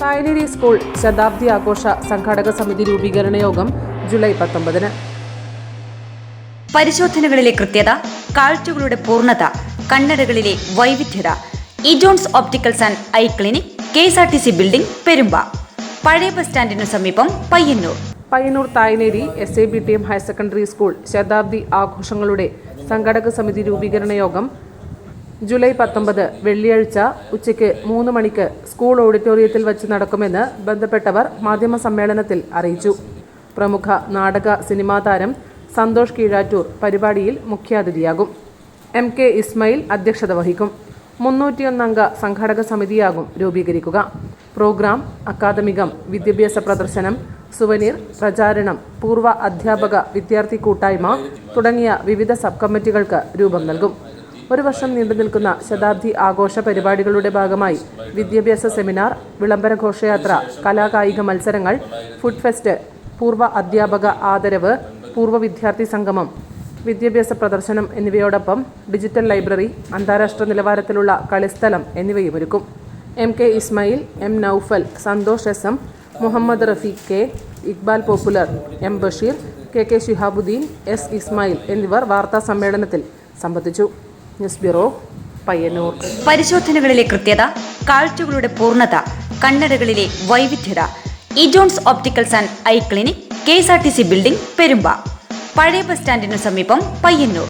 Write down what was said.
തായലേരി school ശതാബ്ദി ആഘോഷ സംഘാടക സമിതി രൂപീകരണ യോഗം ജൂലൈ പത്തൊമ്പതിന്. പരിശോധനകളിലെ കൃത്യത കാഴ്ചകളുടെ പൂർണത കണ്ണടകളിലെ വൈവിധ്യത ഇജോൺസ് opticals and eye clinic K S R T C building Perumba. പഴയ ബസ് സ്റ്റാൻഡിനു സമീപം Payyanur. Payyanur Thayineri S A B T M higher secondary school ശതാബ്ദി ആഘോഷങ്ങളുടെ സംഘാടക സമിതി രൂപീകരണ യോഗം ജൂലൈ പത്തൊമ്പത് വെള്ളിയാഴ്ച ഉച്ചയ്ക്ക് മൂന്ന് മണിക്ക് സ്കൂൾ ഓഡിറ്റോറിയത്തിൽ വച്ച് നടക്കുമെന്ന് ബന്ധപ്പെട്ടവർ മാധ്യമ സമ്മേളനത്തിൽ അറിയിച്ചു. പ്രമുഖ നാടക സിനിമാ താരം സന്തോഷ് കീഴാറ്റൂർ പരിപാടിയിൽ മുഖ്യാതിഥിയാകും. എം കെ ഇസ്മയിൽ അധ്യക്ഷത വഹിക്കും. മുന്നൂറ്റിയൊന്നംഗ സംഘാടക സമിതിയാകും രൂപീകരിക്കുക. പ്രോഗ്രാം അക്കാദമികം വിദ്യാഭ്യാസ പ്രദർശനം സുവനീർ പ്രചാരണം പൂർവ അധ്യാപക വിദ്യാർത്ഥി കൂട്ടായ്മ തുടങ്ങിയ വിവിധ സബ് കമ്മിറ്റികൾക്ക് രൂപം നൽകും. ഒരു വർഷം നീണ്ടു നിൽക്കുന്ന ശതാബ്ദി ആഘോഷ പരിപാടികളുടെ ഭാഗമായി വിദ്യാഭ്യാസ സെമിനാർ വിളംബര ഘോഷയാത്ര കലാകായിക മത്സരങ്ങൾ ഫുഡ് ഫെസ്റ്റ് പൂർവ അധ്യാപക ആദരവ് പൂർവ വിദ്യാർത്ഥി സംഗമം വിദ്യാഭ്യാസ പ്രദർശനം എന്നിവയോടൊപ്പം ഡിജിറ്റൽ ലൈബ്രറി അന്താരാഷ്ട്ര നിലവാരത്തിലുള്ള കളിസ്ഥലം എന്നിവയും ഒരുക്കും. M K Ismail M Noufal Santhosh S M Muhammad Rafeeq K Iqbal popular M Basheer K K Shihabuddin S Ismail എന്നിവർ വാർത്താ സമ്മേളനത്തിൽ സംബന്ധിച്ചു. News bureau Payyannur. പരിശോധനകളിലെ കൃത്യത കാഴ്ചകളുടെ പൂർണത കണ്ണടകളിലെ വൈവിധ്യത. ഇജോൺസ് opticals and eye clinic K S R T C building Perumba. പഴയ ബസ് സ്റ്റാൻഡിനു സമീപം പയ്യന്നൂർ.